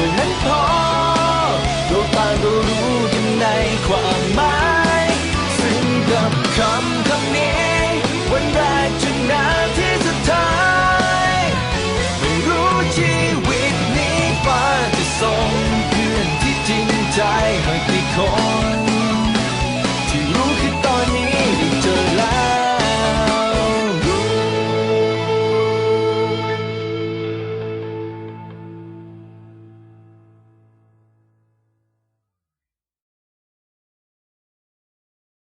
่านั้นพอดวงตางก็รู้กันในความหมายซึ่งกับคำ